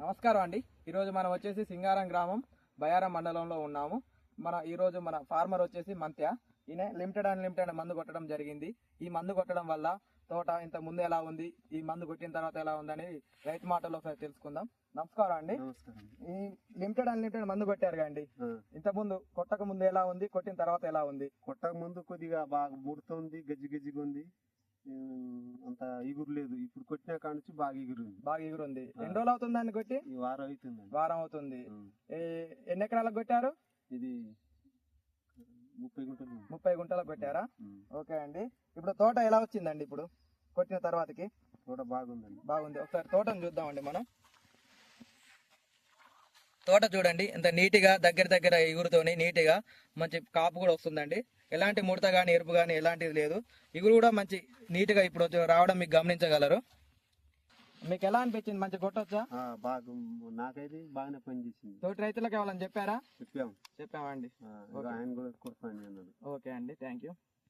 నమస్కారం అండి. ఈరోజు మనం వచ్చేసి సింగారం గ్రామం బయారం మండలంలో ఉన్నాము. మన ఈరోజు మన ఫార్మర్ వచ్చేసి మంత్య. ఈయన లిమిటెడ్ అండ్ లిమిటెడ్ మందు కొట్టడం జరిగింది. ఈ మందు కొట్టడం వల్ల తోట ఇంత ముందు ఎలా ఉంది ఈ మందు కొట్టిన తర్వాత ఎలా ఉందని రైతు మాటలో ఒకసారి తెలుసుకుందాం. నమస్కారం అండి. ఈ లిమిటెడ్ అండ్ లిమిటెడ్ మందు కొట్టారు అండి ఇంత ముందు కొట్టక ముందు ఎలా ఉంది కొట్టిన తర్వాత ఎలా ఉంది? కొట్టక ముందు కొద్దిగా బాగా ముడుతుంది గజ్జి గజ్జిగా ఉంది. అంత ఇగురు లేదు. ఇప్పుడు కొట్టిన కాడ నుంచి బాగా ఇగురు ఉంది బాగా ఎగురుంది. ఎన్ని రోజులు అవుతుంది దాన్ని కొట్టి? ఈ వారం అవుతుందండి. వారం అవుతుంది. ఎన్ని ఎకరాలకు కొట్టారు? ఇది ముప్పై గుంటలు. ముప్పై గుంటలకు కొట్టారా? ఓకే అండి. ఇప్పుడు తోట ఎలా వచ్చిందండి ఇప్పుడు? కొట్టిన తర్వాతకి? తోట బాగుందండి. బాగుంది. ఒకసారి తోటను చూద్దామండి మనం. తోట చూడండి ఇంత నీట్గా దగ్గర దగ్గర ఇగురుతోని నీట్గా మంచి కాపు కూడా వస్తుందండి. ఎలాంటి ముడత కానీ ఎరుపు కానీ ఎలాంటిది లేదు. ఇగురు కూడా మంచి నీట్గా ఇప్పుడు వచ్చి రావడం మీకు గమనించగలరు. మీకు ఎలా అనిపించింది? మంచి కొట్టొచ్చా నాకైతే బాగానే పనిచేసింది. తోటి రైతులకు ఎవరైనా చెప్పారా? చెప్పాం. చెప్పామండి. ఆయన కూడా ఓకే అండి. Thank you.